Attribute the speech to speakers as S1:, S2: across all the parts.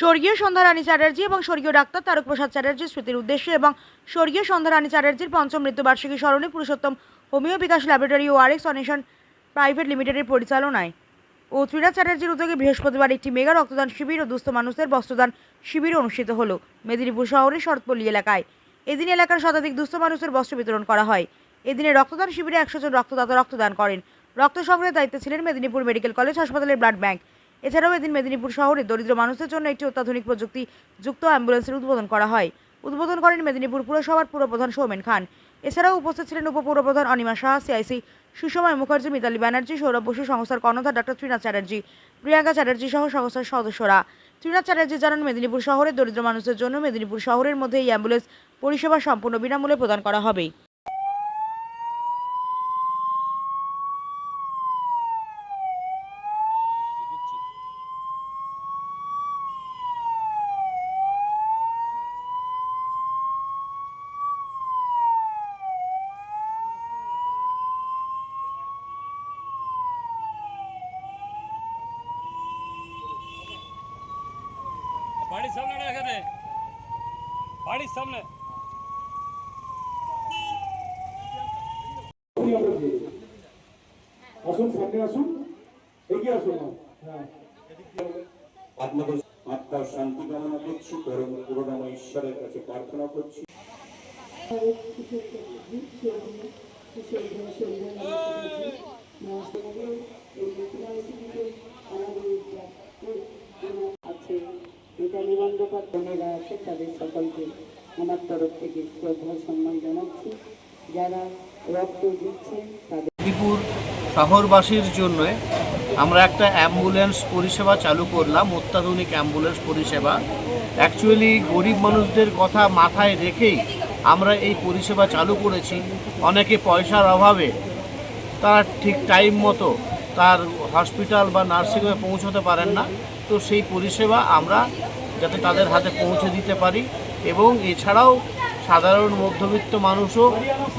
S1: স্বর্গীয় সন্ধ্যা রানী চ্যাটার্জি এবং স্বর্গীয় ডাক্তার তারক প্রসাদ চ্যাটার্জির স্মৃতির উদ্দেশ্যে এবং স্বর্গীয় সন্ধ্যা রানী চ্যাটার্জির পঞ্চম মৃত্যুবার্ষিকী স্মরণে পুরুষোত্তম হোমিও বিকাশ ল্যাবরেটরি ও আরএক্স অনেশন প্রাইভেট লিমিটেডের পরিচালনায়। ও ত্রিনাথ চ্যাটার্জির উদ্যোগে বৃহস্পতিবার একটি মেগা রক্তদান শিবির ও দুস্থ মানুষদের বস্ত্রদান শিবির অনুষ্ঠিত হলো মেদিনীপুর শহরের শরৎপল্লী এলাকায়। এদিন এলাকার শতাধিক দুস্থ মানুষের বস্ত্র বিতরণ করা হয়। এদিনে রক্তদান শিবিরে একশো জন রক্তদাতা রক্তদান করেন। রক্ত সংগ্রহের দায়িত্বে ছিলেন মেদিনীপুর মেডিকেল কলেজ হাসপাতালের ব্লাড ব্যাংক। এছাড়াও এদিন মেদিনীপুর শহরে দরিদ্র মানুষদের জন্য একটি অত্যাধুনিক প্রযুক্তি যুক্ত অ্যাম্বুলেন্সের উদ্বোধন করা হয়। উদ্বোধন করেন মেদিনীপুর পুরসভার পুরপ্রধান সৌমেন খান। এছাড়াও উপস্থিত ছিলেন উপপৌরপ্রধান অনিমা শাহ, সিআইসি সুষময় মুখার্জি, মিতালি ব্যানার্জি, সৌরভ বসু, সংস্থার কর্ণধার ডক্টর ত্রিনাথ চ্যাটার্জি, প্রিয়াঙ্কা চ্যাটার্জি সহ সংস্থার সদস্যরা। ত্রিনাথ চ্যাটার্জি জানান, মেদিনীপুর শহরের দরিদ্র মানুষের জন্য মেদিনীপুর শহরের মধ্যে এই অ্যাম্বুলেন্স পরিষেবা সম্পূর্ণ বিনামূল্যে প্রদান করা হবে।
S2: বাড়ির সামনে রেখে দে বাড়ির সামনে।
S3: আসুন সামনে আসুন। এগিয়ে আসুন হ্যাঁ।
S4: আপনাদের আত্মার শান্তি কামনা করছি পরম ঈশ্বরের কাছে প্রার্থনা করছি।
S5: আছে, তাদের সকলকে আমার তরফ থেকে শ্রদ্ধা সম্মান জানাচ্ছি। যারা রক্ত দিচ্ছেন, তাদের
S6: মেদিনীপুর শহরবাসীর জন্য আমরা একটা অ্যাম্বুলেন্স পরিষেবা চালু করলাম, অত্যাধুনিক অ্যাম্বুলেন্স পরিষেবা। অ্যাকচুয়ালি গরিব মানুষদের কথা মাথায় রেখেই আমরা এই পরিষেবা চালু করেছি। অনেকে পয়সার অভাবে তার ঠিক টাইম মতো তার হসপিটাল বা নার্সিংহোমে পৌঁছতে পারেন না। তো সেই পরিষেবা আমরা যাতে তাদের হাতে পৌঁছে দিতে পারি। এবং এছাড়াও সাধারণ মধ্যবিত্ত মানুষও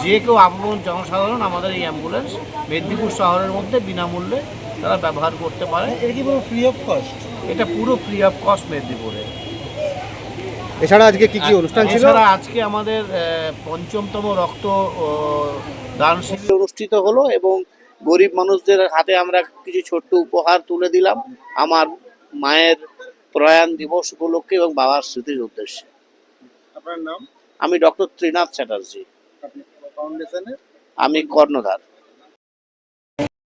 S6: যে কেউ আপন জনসাধারণ আমাদের এই অ্যাম্বুলেন্স মেদিনীপুর শহরের মধ্যে বিনামূল্যে তারা ব্যবহার করতে পারে।
S7: এটা কি পুরো ফ্রি অফ কস্ট
S6: এটা পুরো ফ্রি অফ কস্ট মেদিনীপুরে।
S7: এছাড়া আজকে কি কি অনুষ্ঠান ছিল?
S6: এছাড়া আজকে আমাদের পঞ্চমতম রক্ত দান শিবির অনুষ্ঠিত হলো এবং গরিব মানুষদের হাতে আমরা কিছু ছোট্ট উপহার তুলে দিলাম। আমার মায়ের প্রয়াণ দিবস উপলক্ষে এবং বাবার স্মৃতির উদ্দেশ্যে।
S7: আপনার নাম?
S6: আমি ডক্টর ত্রিনাথ চ্যাটার্জি। আমি কর্ণধার।